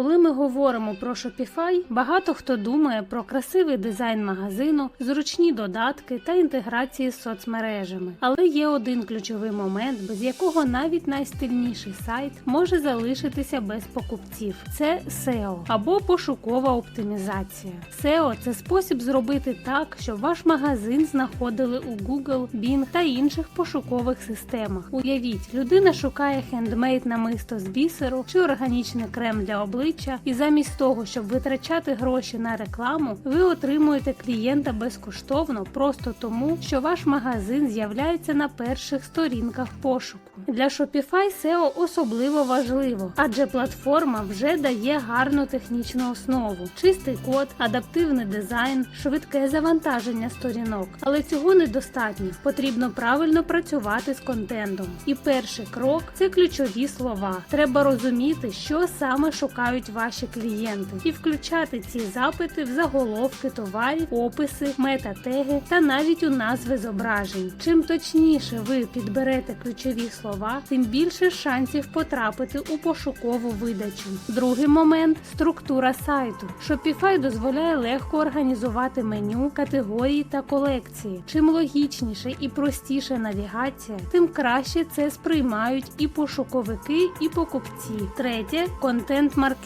Коли ми говоримо про Shopify, багато хто думає про красивий дизайн магазину, зручні додатки та інтеграції з соцмережами. Але є один ключовий момент, без якого навіть найстильніший сайт може залишитися без покупців. Це SEO або пошукова оптимізація. SEO – це спосіб зробити так, щоб ваш магазин знаходили у Google, Bing та інших пошукових системах. Уявіть, людина шукає хендмейд намисто з бісеру чи органічний крем для обличчя, і замість того, щоб витрачати гроші на рекламу, ви отримуєте клієнта безкоштовно просто тому, що ваш магазин з'являється на перших сторінках пошуку. Для Shopify SEO особливо важливо, адже платформа вже дає гарну технічну основу, чистий код, адаптивний дизайн, швидке завантаження сторінок. Але цього недостатньо. Потрібно правильно працювати з контентом. І перший крок це ключові слова. Треба розуміти, що саме шукають ваші клієнти, і включати ці запити в заголовки товарів, описи, метатеги та навіть у назви зображень. Чим точніше ви підберете ключові слова, тим більше шансів потрапити у пошукову видачу. Другий момент структура сайту. Shopify дозволяє легко організувати меню, категорії та колекції. Чим логічніше і простіше навігація, тим краще це сприймають і пошуковики, і покупці. Третє контент-маркетинг.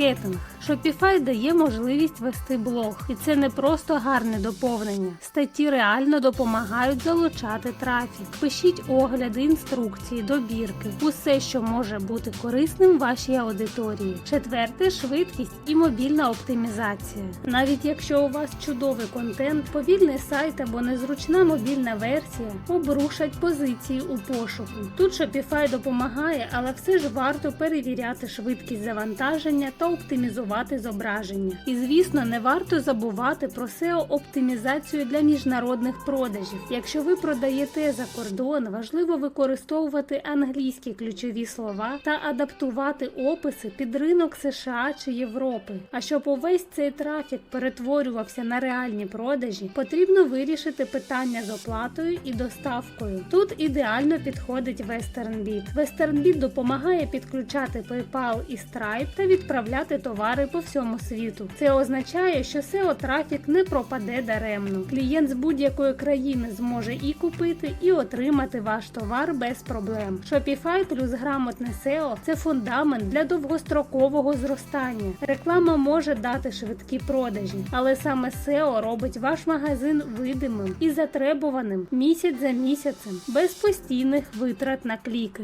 Shopify дає можливість вести блог, і це не просто гарне доповнення. Статті реально допомагають залучати трафік. Пишіть огляди, інструкції, добірки, усе, що може бути корисним вашій аудиторії. Четверте швидкість і мобільна оптимізація. Навіть якщо у вас чудовий контент, повільний сайт або незручна мобільна версія обрушать позиції у пошуку. Тут Shopify допомагає, але все ж варто перевіряти швидкість завантаження та оптимізувати зображення. І звісно, не варто забувати про SEO оптимізацію для міжнародних продажів. Якщо ви продаєте за кордон, важливо використовувати англійські ключові слова та адаптувати описи під ринок США чи Європи. А щоб увесь цей трафік перетворювався на реальні продажі, потрібно вирішити питання з оплатою і доставкою. Тут ідеально підходить WesternBit. WesternBit допомагає підключати PayPal і Stripe та відправляти товари по всьому світу. Це означає, що SEO трафік не пропаде даремно. Клієнт з будь-якої країни зможе і купити, і отримати ваш товар без проблем. Shopify плюс грамотне SEO – це фундамент для довгострокового зростання. Реклама може дати швидкі продажі, але саме SEO робить ваш магазин видимим і затребуваним місяць за місяцем без постійних витрат на кліки.